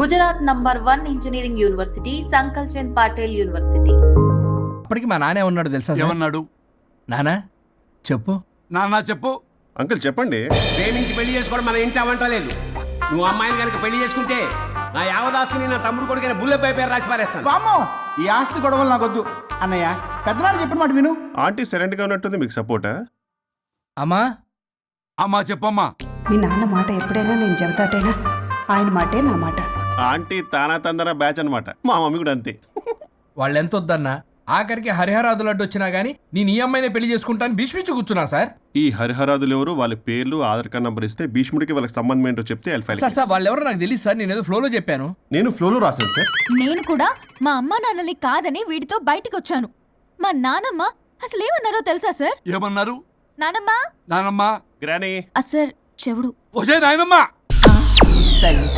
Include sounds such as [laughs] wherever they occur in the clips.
Gujarat number one engineering university Sankalchand Patel university. అప్పటికి మా నానే ఉన్నాడు తెలుసా సార్? ఏమన్నాడు? నానా చెప్పు. నాన్న చెప్పు. అంకుల్ చెప్పండి. ప్రేమించి పెళ్ళి చేసుకోవడం మన ఇంటి అవంట లేదు. నువ్వు అమ్మాయిని కనుక పెళ్ళి చేసుకుంటే నా యావదాస్తిని నా తమ్ముడు కొడుకైన బుల్లెపై పేరు రాసి పారేస్తాను. వామ్మో ఈ ఆస్తి గొడవలు నాకొద్దు అన్నయ్య పెద్దనాడు చెప్పిన మాట విను. ఆంటీ సైలెంట్గా ఉన్నట్టుంది మీకు సపోర్టా అమ్మా. అమ్మా చెప్పమ్మా. మీ నాన్న మాట ఎప్పుడైనా నేను చెబుతాటేనా? ఆయన మాటే నా మాట. ఆంటీ తానా తందన బ్యాచ్ అన్నమాట. మా మమ్మీ కూడా అంతే. వాళ్ళు ఎంత వద్దన్నా ఆఖరికి హరిహరాదులు అడ్డు వచ్చినా గానీ నేను ఈ అమ్మాయినే పెళ్ళి చేసుకుంటాను భీష్మించి కూర్చున్నా సార్. ఈ హరిహరాదులు ఎవరు? వాళ్ళ పేర్లు ఆధార్ కార్డ్ నంబర్ ఇస్తే భీష్ముడికి వాళ్ళకి సంబంధం ఏంటో చెప్తే I'll file a సార్. వాళ్ళు ఎవరో నాకు తెలియదు సార్. నేను ఏదో ఫ్లోలో చెప్పాను. నేను ఫ్లోలో రాశాను సార్. నేను కూడా మా అమ్మా నాన్నని కాదని వీడితో బయటికి వచ్చాను మా నానమ్మ అసలు ఏమన్నారో తెలుసా సార్? ఏమన్నారు? నానమ్మ? నానమ్మా? గ్రానీ. ఆ సార్ చెవుడు. ఒసే నాయనమ్మా! తల్లి.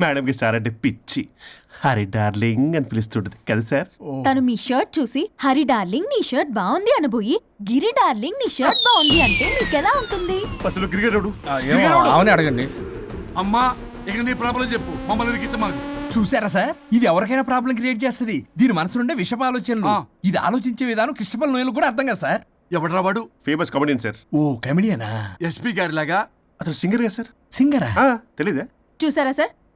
మేడంకి సార్ అంటే పిచ్చి. హరి డార్లింగ్ అని పిలుస్తుంటది. కదా సార్? తను మీ షర్ట్ చూసి హరి డార్లింగ్ నీ షర్ట్ బాగుంది అనబోయి గిరి డార్లింగ్ నీ షర్ట్ బాగుంది అంటే మీకెలా ఉంటుంది? అసలు క్రికెట్ ఆ, ఏమో అవునే అడగండి. అమ్మా ఇక నీ ప్రాబ్లం చెప్పు. మమ్మల్ని ఇరికించమాకు చూసారా సార్? ఇది ఎవరికైనా ప్రాబ్లం క్రియేట్ చేస్తుంది. దీని మనసు నుండే విషప ఆలోచనలు. ఇది ఆలోచించే విధానం కృష్ణపల్ నోయలు కూడా అర్థం కదా సార్? ఎవడ్రా వాడు? Famous comedian sir. ఓ కమెడియనా ఎస్పీ గారి లాగా అతను సింగర్ కదా సార్. సింగరా? ఆ, తెలీదా? చూసారా సార్?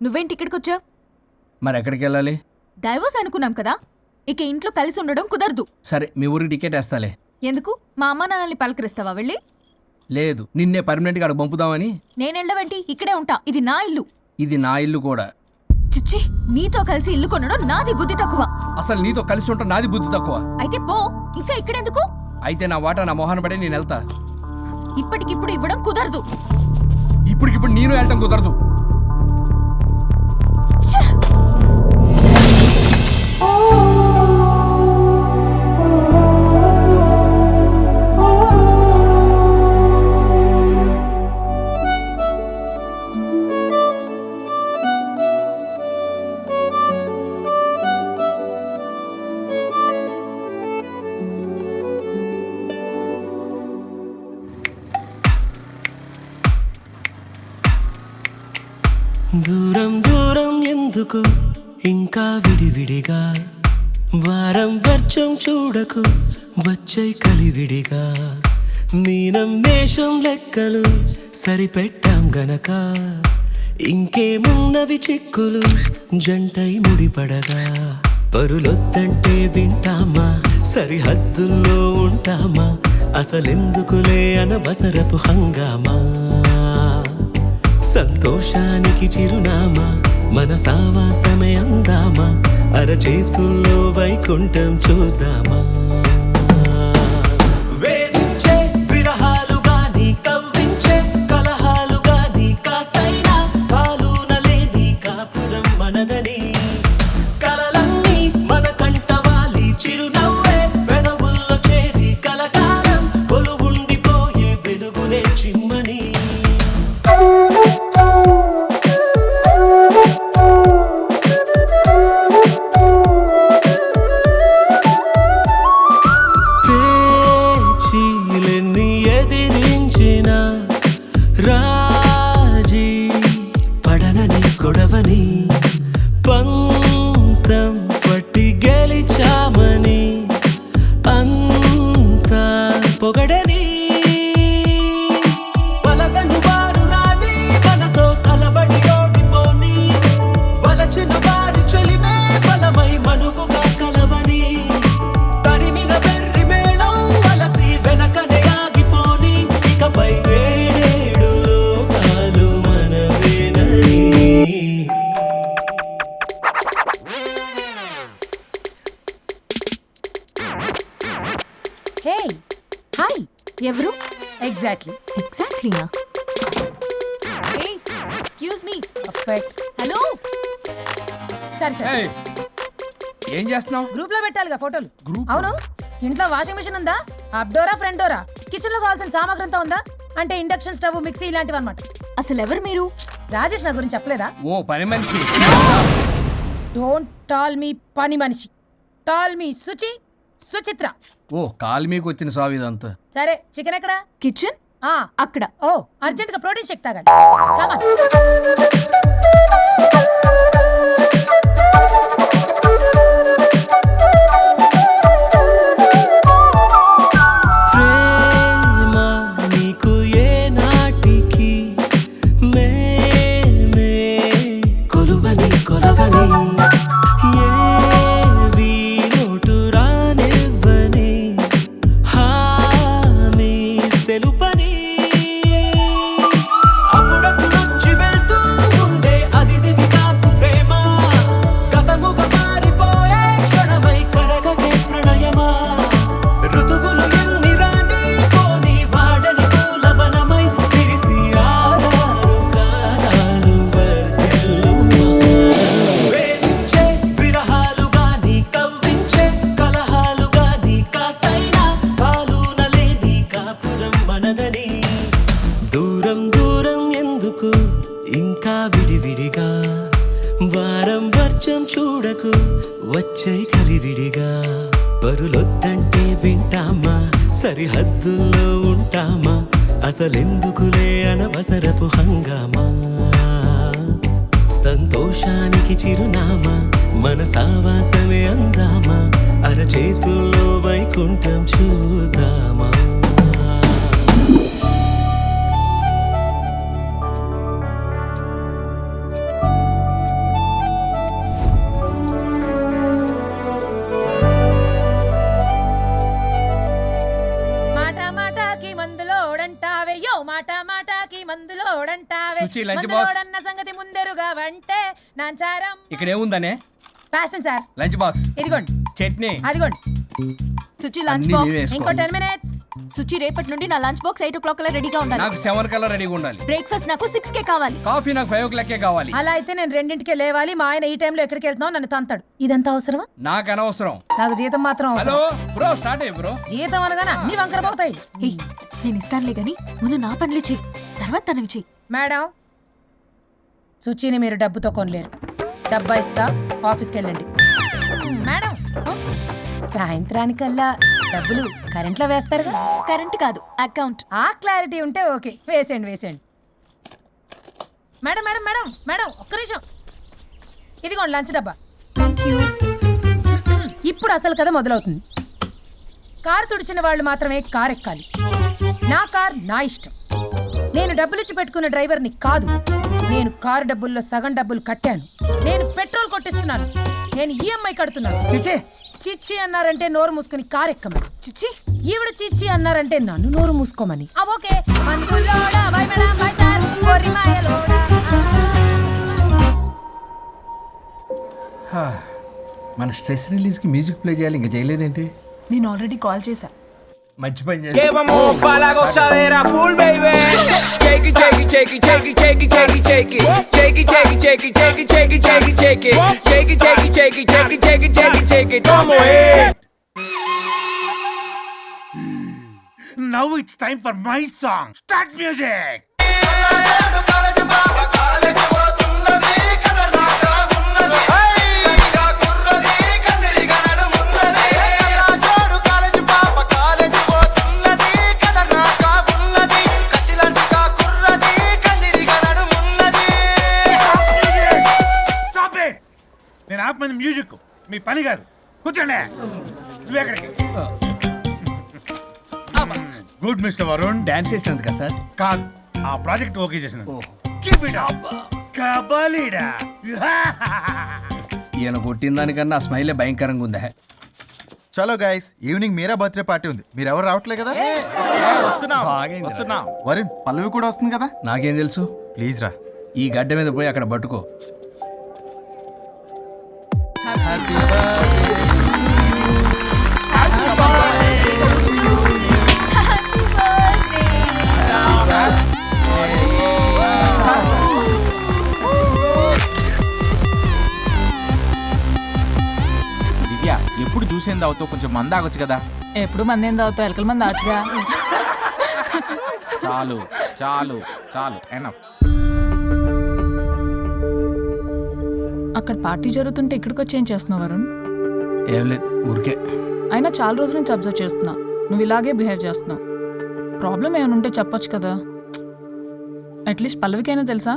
నువ్వేంటి ఇక్కడికి వచ్చావు మరి ఎక్కడికి వెళ్ళాలి? డైవోర్స్ అనుకున్నాం కదా. ఇక ఇంట్లో కలిసి ఉండడం కుదరదు. సరే మీ ఊరికి టికెట్ వేస్తాలే. ఎందుకు? మా అమ్మ నాన్నల్ని పలకరిస్తావా వెళ్ళి? లేదు నిన్నే పర్మనెంట్గా పంపుదామని. నేనెళ్ళవేంటి ఇక్కడే ఉంటా. ఇది నా ఇల్లు. ఇది నా ఇల్లు కూడా. చిచ్చి నీతో కలిసి ఇల్లు కొనడం నాది బుద్ధి తక్కువ. అసలు నీతో కలిసి ఉంటా నాది బుద్ధి తక్కువ. అయితే పో ఇంకా ఇక్కడెందుకు? అయితే నా వాటా నా మొహాన పడే నేను వెళ్తా. ఇప్పటికిప్పుడు ఇవ్వడం కుదరదు. ఇప్పటికిప్పుడు నేను వెళ్ళటం కుదరదు. దూరం సరిపెట్టాం గనక. ఇంకేమున్నవి చిక్కులు జంటై ముడిపడగా. పరులొద్దంటే వింటామా? సరిహద్దుల్లో ఉంటామా? అసలెందుకులే అనవసరపు హంగామా? సంతోషానికి చిరునామా? మన సావాసమే అందామా? అరచేతుల్లో వైకుంఠం చూద్దామా? హాయ్. ఎవరు? ఎగ్జాక్ట్లీ ఎగ్జాక్ట్లీనా ఎక్స్క్యూజ్ మీ హలో సరే సరే. ఏయ్, ఏం చేస్తున్నావు? గ్రూప్లో పెట్టాలిగా ఫోటోలు. గ్రూప్ అవును. ఇంట్లో వాషింగ్ మిషన్ ఉందా? అప్డోరా ఫ్రంట్ డోరా కిచెన్లో కావాల్సిన సామాగ్రి అంతా ఉందా? అంటే ఇండక్షన్ స్టవ్ మిక్సీ ఇలాంటివి అనమాట అసలు ఎవరు మీరు? రాజేష్ నా గురించి చెప్పలేదా? ఓ పని మనిషి. డోంట్ టాల్ మీ పని మనిషి. Tell me Suchi. సుచిత్ర. ఓ కాలు మీకు వచ్చిన సావు ఇదంతా. సరే చికెన్ ఎక్కడా? కిచెన్? ఆ. అక్కడ. ఓ అర్జెంట్గా ప్రోటీన్ షేక్ తాగాలి. వచ్చే కలివిడిగా. పరులొద్దంటే వింటామా? సరిహద్దుల్లో ఉంటామా? అసలెందుకులే అనవసరపు హంగామా? సంతోషానికి చిరునామా? మన సావాసమే అందామా? అరచేతుల్లో వైకుంఠం చూద్దామా? మందులోడంటావే. మందులోడన్న సంగతి ముందెరుగా వంటే నాంచారం ఇక్కడ ఏముందనే ప్యాషన్ సార్ లంచ్ బాక్స్. ఇదిగోండి. చట్నీ. అదిగోండి. లంచ్ అన్నీ బాక్స్. ఇంకో. Ten minutes. సుచి రేపటి నుండి నా lunch box eight o'clock రెడీగా ఉండాలి. నాకు సెవెన్ కల్లా రెడీగా ఉండాలి. బ్రేక్ఫాస్ట్ నాకు సిక్స్ కే కావాలి. కాఫీ నాకు ఫైవ్ ఓ క్లాకే కావాలి. అలా అయితే నేను రెండింటికే లేవాలి. మా ఆయన ఈ టైంలో ఎక్కడికి వెళ్తున్నావు? నన్ను తంతాడు. ఇదంతా అవసరమా? నాకు అనవసరం. నాకు జీతం మాత్రం హలో అవసరం బ్రో స్టార్ట్ అయ్యి బ్రో. జీతం అనగానే అన్ని వంకర పోతాయి. ఏయ్, నేను ఇస్తానులే గాని ముందు నా పనులు చెయ్యి. తర్వాత తనవి చెయ్యి. మేడం సుచిని మీరు డబ్బుతో కొనలేరు. డబ్బా ఇస్తా ఆఫీస్కి వెళ్ళండి. మేడం సాయంత్రానికల్లా డబ్బులు కరెంట్లో వేస్తారుగా? కరెంట్ కాదు అకౌంట్. ఆ క్లారిటీ ఉంటే ఓకే. వేసేయండి వేసేయండి. మేడం మేడం మేడం మేడం ఒక్క నిమిషం. ఇదిగోండి లంచ్ డబ్బా. ఇప్పుడు అసలు కథ మొదలవుతుంది. కారు తుడిచిన వాళ్ళు మాత్రమే కార్ ఎక్కాలి. నా కార్ నా ఇష్టం. నేను డబ్బులు ఇచ్చి పెట్టుకున్న డ్రైవర్ని కాదు. నేను కారు డబ్బుల్లో సగం డబ్బులు కట్టాను. నేను పెట్రోల్ కొట్టిస్తున్నాను. నేను ఈఎంఐ కడుతున్నాను. చిచే చిచ్చి అన్నారంటే నోరు మూసుకొని కార్ ఎక్కమని చిచ్చి ఈవిడ చిచ్చి అన్నారంటే నన్ను నోరు మూసుకోమని. మన స్ట్రెస్ రిలీజ్కి మ్యూజిక్ ప్లే చేయాలి ఇంకా చేయలేదేంటి నేను ఆల్రెడీ కాల్ చేశా మంచి పని చేసి it, shake it, shake it, shake it, shake it, shake it, shake it. Come on. Eh? Now it's time for my song. Start music. ఆపమంది మ్యూజిక్. మీ పని కాదు. కూర్చోండి. నువ్వెక్కడికి గుడ్ మిస్టర్ వరుణ్. డాన్స్ చేసినందుక సార్? కాదు. ఆ ప్రాజెక్ట్ ఓకే చేసిన కీప్ ఇట్ అప్ కబలిడా. ఈయన కొట్టిన దానికన్నా ఆ స్మైలే భయంకరంగా ఉందా? చలో guys evening Meera birthday party ఉంది. మీరు ఎవరు రావట్లే కదా? వరుణ్ పల్లవి కూడా వస్తుంది కదా? నాకేం తెలుసు? ప్లీజ్ రా. ఈ గడ్డ మీద పోయి అక్కడ పట్టుకో దివ్య ఎప్పుడు చూసేంది అవుతావు కొంచెం మంద ఆగొచ్చు కదా. ఎప్పుడు మంది ఏం తాగుతావు? ఎలకల మంది ఆచుగా చాలు చాలు చాలు. ఎనఫ్ అక్కడ పార్టీ జరుగుతుంటే ఇక్కడికి వచ్చి ఏం చేస్తున్నావు వరుణ్? ఏం లేదు ఊరికే. అయినా చాలా రోజుల నుంచి అబ్జర్వ్ చేస్తున్నా. నువ్వు ఇలాగే బిహేవ్ చేస్తున్నావు. ప్రాబ్లం ఏమైనా ఉంటే చెప్పొచ్చు కదా. అట్లీస్ట్ పల్లవికైనా తెలుసా?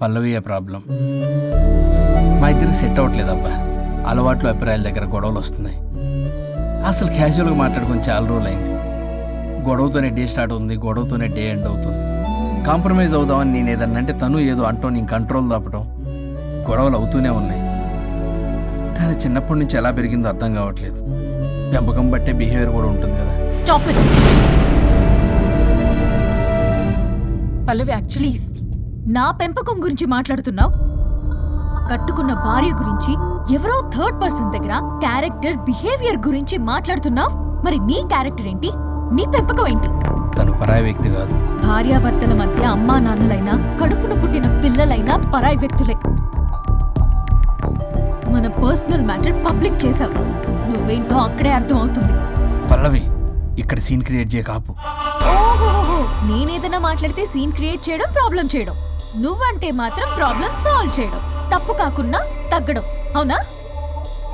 పల్లవియే ప్రాబ్లం మా ఇద్దరికి సెట్ అవ్వట్లేదు అబ్బా. అలవాట్లు అభిప్రాయాల దగ్గర గొడవలు వస్తున్నాయి. అసలు క్యాజువల్గా మాట్లాడుకొని చాలా రోజులు అయింది గొడవతోనే డే స్టార్ట్ అవుతుంది గొడవతోనే డే ఎండ్ అవుతుంది. కాంప్రమైజ్ అవుదామని నేను ఏదన్నా అంటే తను ఏదో అంటో నేను కంట్రోల్ తప్పడం గొడవలు అవుతూనే ఉన్నాయి. తను చిన్నప్పటి నుంచి ఎలా పెరిగిందో అర్థం కావట్లేదు. పెంపకం బట్టే బిహేవియర్ కూడా ఉంటుంది కదా. స్టాప్ ఇట్ పల్లవి యాక్చువల్లీ నా పెంపకం గురించి మాట్లాడుతున్నావు? కట్టుకున్న భార్య గురించి ఎవరో థర్డ్ పర్సన్ దగ్గర క్యారెక్టర్ బిహేవియర్ గురించి మాట్లాడుతున్నావు? మరి నీ క్యారెక్టర్ ఏంటి? నీ పెంపకం ఏంటి? తను పరాయి వ్యక్తి కాదు. భార్యాభర్తల మధ్య అమ్మా నాన్నలైనా కడుపున పుట్టిన పిల్లలైనా పరాయి వ్యక్తులే. మన పర్సనల్ మ్యాటర్ పబ్లిక్ చేసావు. నువ్వేంటో అక్కడే అర్థం అవుతుంది పల్లవి ఇక్కడ సీన్ క్రియేట్ చేయ కాపు. నేనేదైనా మాట్లాడితే సీన్ క్రియేట్ చేయడం ప్రాబ్లం చేయడం. నువ్వంటే మాత్రం ప్రాబ్లం సాల్వ్ చేయడం. తప్పు కాకుండా తగ్గడం. అవునా?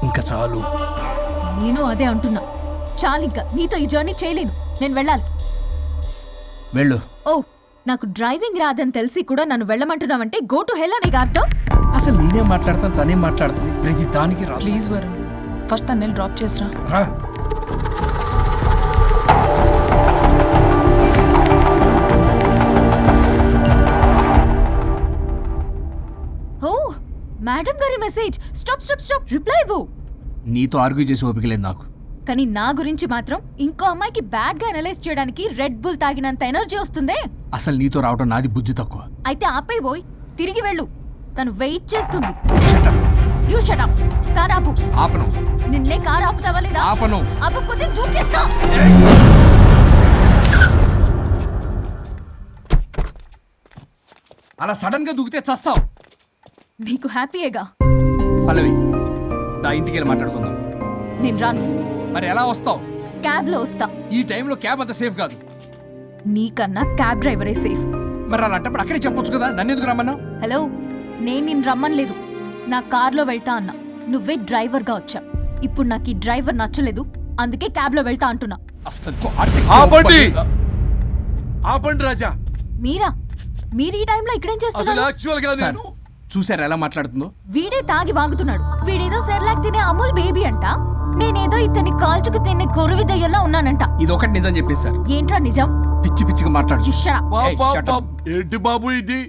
ఇంకా చాలు. నేను అదే అంటున్నా. చాలింకా నీతో ఈ జర్నీ చేయలేను. నేను వెళ్ళాలి. వెళ్ళు. ఓ నాకు డ్రైవింగ్ రాదని తెలిసి కూడా నన్ను వెళ్ళమంటున్నావంటే గో టు హెల్ అనే అర్థం? అసలు నేనే మాట్లాడతాను తనే మాట్లాడుతుంది? ప్రతి దానికి రా ప్లీజ్ వరుణ్ ఫస్ట్ తన్నేళ్ళు డ్రాప్ చేసిరా. రా. ఓ మేడం గారి message stop stop stop reply ఇవ్వు. నీతో ఆర్గ్యూ చేసి ఓపిక లేదు నాకు. కానీ నా గురించి మాత్రం ఇంకో అమ్మాయికి బ్యాడ్గా అనలైజ్ చేయడానికి రెడ్ బుల్ తాగినంత ఎనర్జీ వస్తుందే. అసలు నీతో రావడం నాది బుద్ధి తక్కువ. అయితే ఆపై పోయి తిరిగి వెళ్ళు. తను వెయిట్ చేస్తుంది. కార్ ఆపు. ఆపను. నిన్నే కార్ ఆపుతావా లేదా? ఆపను. ఆపకపోతే దూకేస్తా. అలా సడన్గా దూకితే చస్తావు. నీకు హ్యాపీయేగా పల్లవి దా ఇంటికి వెళ్ళి మాట్లాడుకుందాం. నేను రాను. మరి ఎలా వస్తావు? క్యాబ్లో వస్తా. ఈ టైంలో క్యాబ్ అంత సేఫ్ కాదు. నీకన్నా క్యాబ్ డ్రైవరే సేఫ్. మరి అలాంటప్పుడు అక్కడే చెప్పొచ్చు కదా? నన్ను ఎందుకు రమ్మన్నావు? హలో నేను నిన్ను రమ్మనలేదు. నా కార్లో వెళ్తా అన్నా. నువ్వే డ్రైవర్గా వచ్చా. ఇప్పుడు నాకు ఈ డ్రైవర్ నచ్చలేదు. అందుకే క్యాబ్లో వెళ్తా అంటున్నా. ఆపండి ఆపండి రాజా! మీరా? మీరు ఈ టైంలో ఇక్కడేం చేస్తున్నారు? యాక్చువల్గా నేను చూసారా ఎలా మాట్లాడుతుందో? వీడే తాగి వాగుతున్నాడు. వీడేదో సెర్లాక్ తినే అమూల్ బేబీ అంట. నేనేదో ఇతన్ని కాల్చుకు తినే కొరువి దయ్యంలో ఉన్నానంట. ఇది ఒకటి నిజం చెప్పేశారు ఏంట్రా నిజం? పిచ్చి పిచ్చిగా మాట్లాడు. shut up. బాబ్. ఏంటి బాబు ఇది?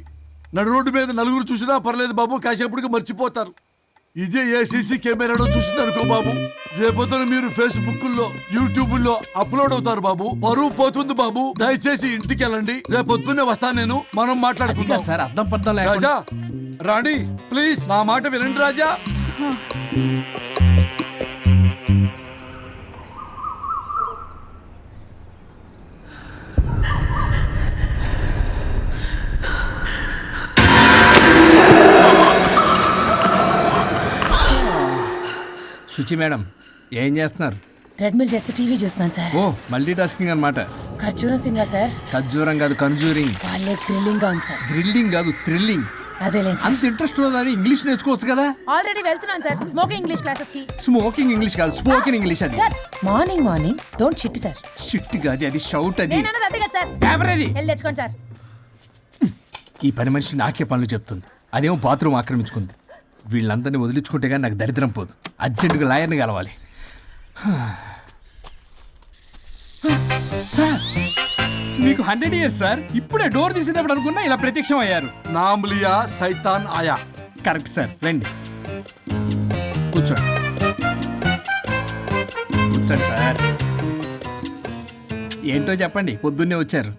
నడు రోడ్డు మీద నలుగురు చూసినా పర్లేదు బాబు కాసేపటికి మర్చిపోతారు. ఇదే ఏ సీసీ కెమెరాలో చూసింది అనుకో బాబు. రేపొద్దున మీరు ఫేస్బుక్లో యూట్యూబ్లో అప్లోడ్ అవుతారు బాబు. పరువు పోతుంది బాబు. దయచేసి ఇంటికి వెళ్ళండి రేపొద్దునే వస్తాను నేను. మనం ఇంకా మాట్లాడుకుందాం సార్ అర్థం పర్థం లేకుండా. రాజా రాణి ప్లీజ్ నా మాట వినండి రాజా. శుచి మేడం ఏం చేస్తున్నారు? ట్రెడ్మిల్ చేస్తూ టీవీ చూస్తున్నాను సార్. ఓ మల్టీ టాస్కింగ్ అనమాట ఖర్చూరం సింగా సార్. ఖర్జూరం కాదు కన్జూరింగ్ వాళ్ళే థ్రిల్లింగ్గా ఉంది సార్. గ్రిల్లింగ్ కాదు థ్రిల్లింగ్. అదేలేండి అంత ఇంట్రెస్ట్ ఉన్నదని ఇంగ్లీష్ నేర్చుకోవచ్చు కదా? ఆల్రెడీ వెళ్తున్నాను సార్ స్మోకింగ్ ఇంగ్లీష్ క్లాసెస్కి స్మోకింగ్ ఇంగ్లీష్ కాదు స్పోకెన్ ఇంగ్లీష్ అది. Sir morning morning don't shit sir. Shit కాదు అది షౌట్ అది. నేను అదే కదా సార్. పేపర్ అది. వెళ్ళి తెచ్చుకోండి సార్. ఈ పని మనిషి నాకే పనులు చెప్తుంది. అదేమో బాత్రూమ్ ఆక్రమించుకుంది. వీళ్ళందరినీ వదిలించుకుంటే కానీ నాకు దరిద్రం పోదు. అర్జెంటుగా లాయర్ని కలవాలి. సార్ మీకు హండ్రెడ్ ఇయర్స్ సార్. ఇప్పుడే డోర్ తీసేటప్పుడు అనుకున్నా ఇలా ప్రత్యక్షం అయ్యారు. నామ్లియా సైతాన్ ఆయా. కరెక్ట్ సార్ రండి. కూర్చోండి. కూర్చోండి సార్. ఏంటో చెప్పండి పొద్దున్నే వచ్చారు.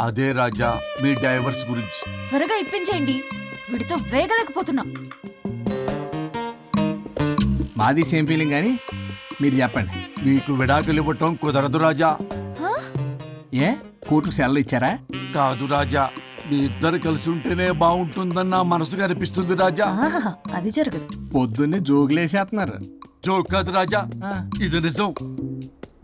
అదే రాజా మీ డైవర్స్ గురించి. త్వరగా ఇప్పించేయండి. వీడితో వేగలేకపోతున్నా. మాది సేమ్ ఫీలింగ్ కానీ మీరు చెప్పండి. మీకు విడాకులు ఇవ్వటం కుదరదు రాజా. హా? ఏ? కోర్టుకు సెలవు ఇచ్చారా? కాదు రాజా మీ ఇద్దరు కలిసి ఉంటేనే బాగుంటుందని నా మనసుకు అనిపిస్తుంది రాజా. అది జరగదు. పొద్దున్నే జోగులేసేస్తున్నారు జోక్ కాదు రాజా ఇది నిజం.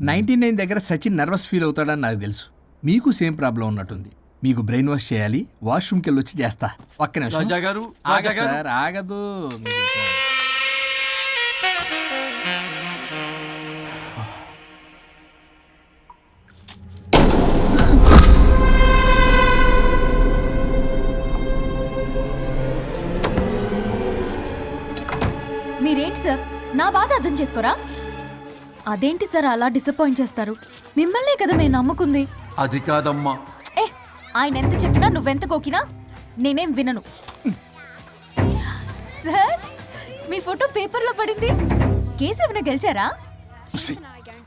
నైన్టీ నైన్ దగ్గర సచిన్ నర్వస్ ఫీల్ అవుతాడని నాకు తెలుసు. మీకు సేమ్ ప్రాబ్లం ఉన్నట్టుంది. మీకు బ్రెయిన్ వాష్ చేయాలి వాష్రూమ్కి వెళ్ళి వచ్చి చేస్తా. ఒక్క నిమిషం. రాజా గారు రాజా ఆగదు గారు. సార్ ఆగదు. మీకు ఇంకా- మీరేంటి సార్? నా బాధ అర్థం చేసుకోరా? అదేంటి సార్ అలా డిసప్పాయింట్ చేస్తారు? మిమ్మల్నే కదా మేము నమ్ముకుంది. అది కాదమ్మా. ఆయన ఎంత చెప్పినా నువ్వెంత కోకినా నేనేం వినను. సార్ మీ ఫోటో పేపర్లో పడింది. కేసు ఏమైనా గెలిచారా?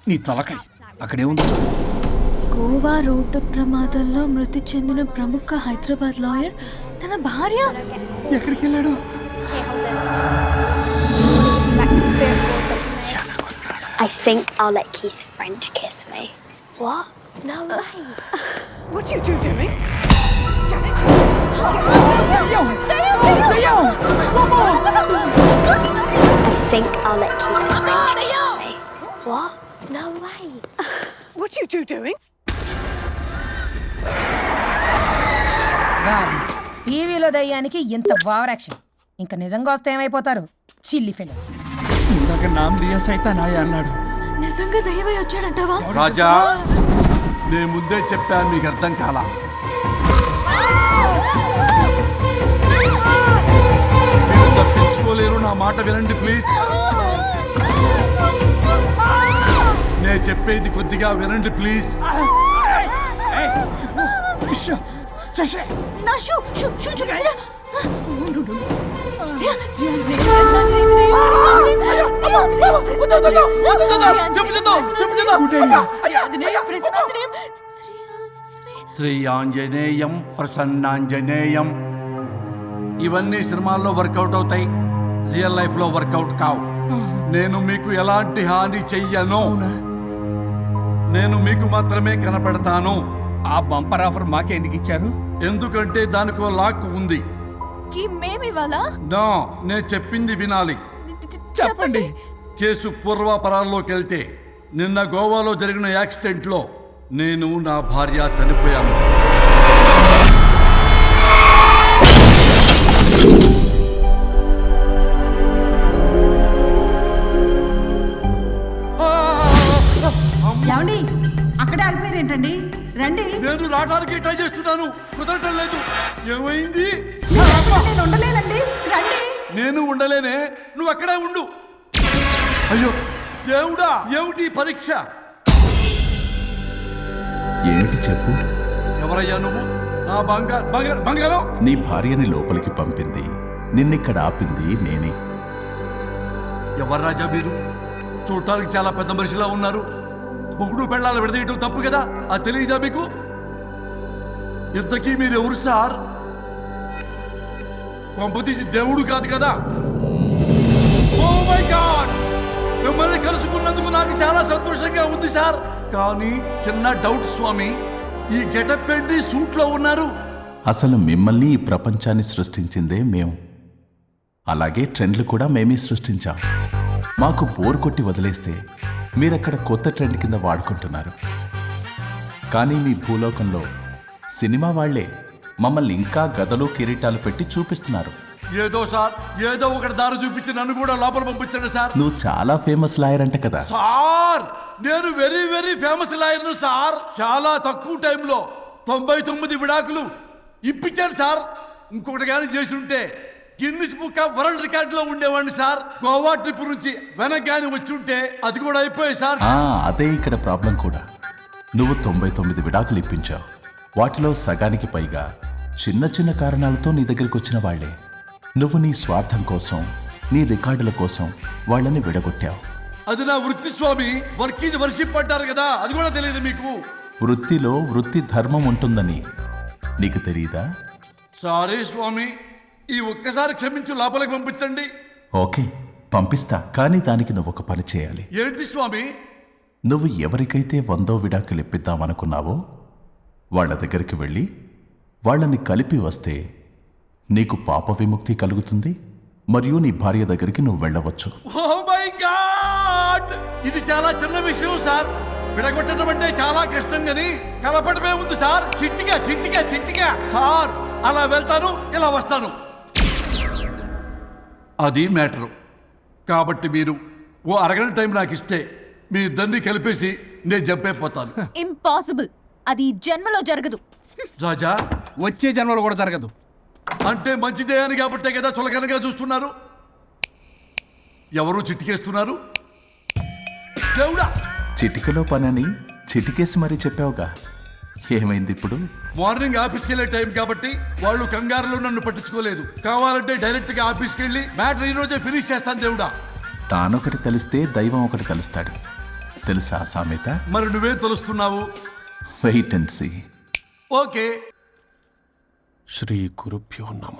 నీ తలకాయ అక్కడేముంది గోవా రోడ్డు ప్రమాదంలో మృతి చెందిన ప్రముఖ హైదరాబాద్ లాయర్ తన భార్య. ఎక్కడికి వెళ్ళాడు? I think I'll let Keith French kiss me. What? No way. What are you two doing? I think I'll let Keith French kiss me. What? No way. What are you two doing? వారిని టీవీలో దయ్యానికి ఇంత over action ఇంకా నిజంగా వస్తే ఏమైపోతారు చిల్లి fellows ఇందాక నామ్ లియా సైతానాయ అన్నాడు నిజంగా దయ్యమై వచ్చాడంటావా రాజా నేను ముందే చెప్పాను మీకు అర్థం కాలా మీరు తప్పించుకోలేరు నా మాట వినండి ప్లీజ్ నేను చెప్పేది కొద్దిగా వినండి ప్లీజ్ నా షూ షూ షూ చూపించరా శ్రీ ఆంజనేయం ప్రసన్నాంజనేయం. ఇవన్నీ సినిమాల్లో వర్కౌట్ అవుతాయి. రియల్ లైఫ్లో వర్కౌట్ కావు. నేను మీకు ఎలాంటి హాని చెయ్యను. నేను మీకు మాత్రమే కనపడతాను. ఆ బంపర్ ఆఫర్ మాకే ఎందుకు ఇచ్చారు? ఎందుకంటే దానికో లాక్ ఉంది. కి మేమివాలా నో నేను చెప్పింది వినాలి. చెప్పండి. కేసు పూర్వాపరాల్లోకి వెళ్తే నిన్న గోవాలో జరిగిన యాక్సిడెంట్లో నేను నా భార్య చనిపోయాను. రావడానికి ట్రై చేస్తున్నాను. కుదరటం లేదు. ఏమైంది? నేను ఉండలేనండి. రండి. నేను ఉండలేనే. నువ్వు అక్కడే ఉండు. అయ్యో దేవుడా ఏమిటి పరీక్ష? ఏమిటి చెప్పు? ఎవరయ్యా నువ్వు? నా బంగారు బంగారు బంగారం? నీ భార్యని లోపలికి పంపింది. నిన్నిక్కడ ఆపింది నేనే. ఎవరు రాజా మీరు? చూడటానికి చాలా పెద్ద మనిషిలా ఉన్నారు. మొగుడు పెళ్ళాలు విడదీయటం తప్పు కదా? అది తెలియదా మీకు? ఇంతకీ మీరు ఎవరు సార్? పంపతీసి దేవుడు కాదు కదా? Oh my god! మిమ్మల్ని కలుసుకున్నందుకు నాకు చాలా సంతోషంగా ఉంది సార్. కానీ చిన్న డౌట్ స్వామి ఈ గెటప్ పెట్టి సూట్లో ఉన్నారు. అసలు మిమ్మల్ని ఈ ప్రపంచాన్ని సృష్టించిందే మేము. అలాగే ట్రెండ్లు కూడా మేమే సృష్టించాం. మాకు బోర్ కొట్టి వదిలేస్తే మీరక్కడ కొత్త ట్రెండ్ కింద వాడుకుంటున్నారు. కానీ మీ భూలోకంలో సినిమా వాళ్ళే మమ్మల్ని ఇంకా గదలు కిరీటాలు పెట్టి చూపిస్తున్నారు. ఏదో సార్ ఏదో ఒకటి దారి చూపించి నన్ను కూడా లోపల పంపించండి సార్. నువ్వు చాలా ఫేమస్ లాయర్ అంట కదా. సార్ నేను వెరీ వెరీ ఫేమస్ లాయర్ను సార్. చాలా తక్కువ టైంలో తొంభై తొమ్మిది విడాకులు ఇప్పించాను సార్. ఇంకొకటి కానీ చేసి ఉంటే గిన్నిస్ బుక్ ఆఫ్ వరల్డ్ రికార్డ్లో ఉండేవాడిని సార్. గోవా ట్రిప్ నుంచి వెనక్ గాని వచ్చి ఉంటే అది కూడా అయిపోయాయి సార్. అదే ఇక్కడ ప్రాబ్లం కూడా. నువ్వు తొంభై తొమ్మిది విడాకులు ఇప్పించావు. వాటిలో సగానికి పైగా చిన్న చిన్న కారణాలతో నీ దగ్గరికి వచ్చిన వాళ్ళే నువ్వు నీ స్వార్థం కోసం నీ రికార్డుల కోసం వాళ్ళని విడగొట్టావు. అది నా వృత్తి స్వామి. వర్క్ ఈజ్ వర్షిప్ అంటారు కదా అది కూడా తెలియదు మీకు. వృత్తిలో వృత్తి ధర్మం ఉంటుందని నీకు తెలియదా సారీ స్వామి ఈ ఒక్కసారి క్షమించు లోపలికి పంపించండి. ఓకే పంపిస్తా. కానీ దానికి నువ్వు ఒక పని చేయాలి. ఏంటి స్వామి? నువ్వు ఎవరికైతే వందో విడాకులు ఇప్పిద్దామనుకున్నావో వాళ్ళ దగ్గరికి వెళ్ళి వాళ్ళని కలిపి వస్తే నీకు పాప విముక్తి కలుగుతుంది మరియు నీ భార్య దగ్గరికి నువ్వు వెళ్ళవచ్చు. ఓ మై గాడ్ ఇది చాలా చిన్న విషయం సార్. విడగొట్టడం అంటే చాలా కష్టం గని కలపడమే ఉంది సార్. చిట్టిగా చిట్టిగా చిట్టిగా. సార్ అలా వెళ్తాను ఇలా వస్తాను. అది మ్యాటరు. కాబట్టి మీరు ఓ అరగంట టైం నాకు ఇస్తే మీ ఇద్దరిని కలిపేసి నేను జంపైపోతాను ఇంపాసిబుల్ అది జన్మలో జరగదు. రాజా? వచ్చే జన్మలో కూడా జరగదు. అంటే మంచిదే అని కాబట్టే కదా చులకనగా చూస్తున్నారు? ఎవరు చిట్టికేస్తున్నారు దేవుడా! చిటికలో పనని చిటికేసి మరీ చెప్పావుగా. ఏమైంది ఇప్పుడు? మార్నింగ్ ఆఫీస్కి వెళ్ళే టైం కాబట్టి వాళ్ళు కంగారులో నన్ను పట్టించుకోలేదు. కావాలంటే డైరెక్ట్గా ఆఫీస్కి వెళ్ళి మ్యాటర్ ఈ రోజే ఫినిష్ చేస్తాను దేవుడా. తానొకటి తెలిస్తే దైవం ఒకటి కలుస్తాడు. తెలుసా సామెత? మరి నువ్వే తెలుస్తున్నావు? వెయిట్ అండ్ సీ ఓకే శ్రీ గురుభ్యో నమ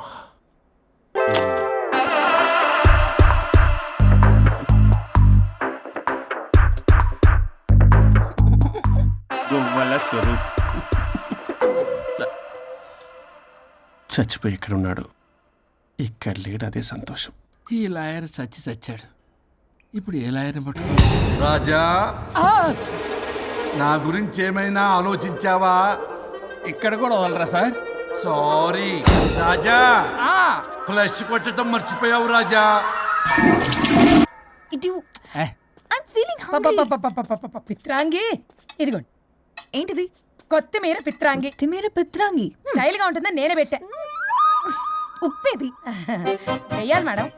స్వరూప్ చచ్చిపోయి ఇక్కడ ఉన్నాడు ఇక్కడ లేడు అదే సంతోషం. ఈ లాయర్ చచ్చి చచ్చాడు. ఇప్పుడు ఏ లాయర్ని పట్టుకో రాజా. నా గురించి ఏమైనా ఆలోచించావా? ఇక్కడ కూడా వదలరా సార్? సారీ. రాజా! ఫ్లష్ కొట్టడం మర్చిపోయావు రాజా. పిత్రాంగి. ఇదిగోండి ఏంటిది? కొత్తిమీర పిత్రాంగి. కొత్తిమీర పిత్రాంగి. స్టైల్గా ఉంటుందని నేనే పెట్టా. ఉప్పేది. [laughs] వెయ్యాలి మేడం.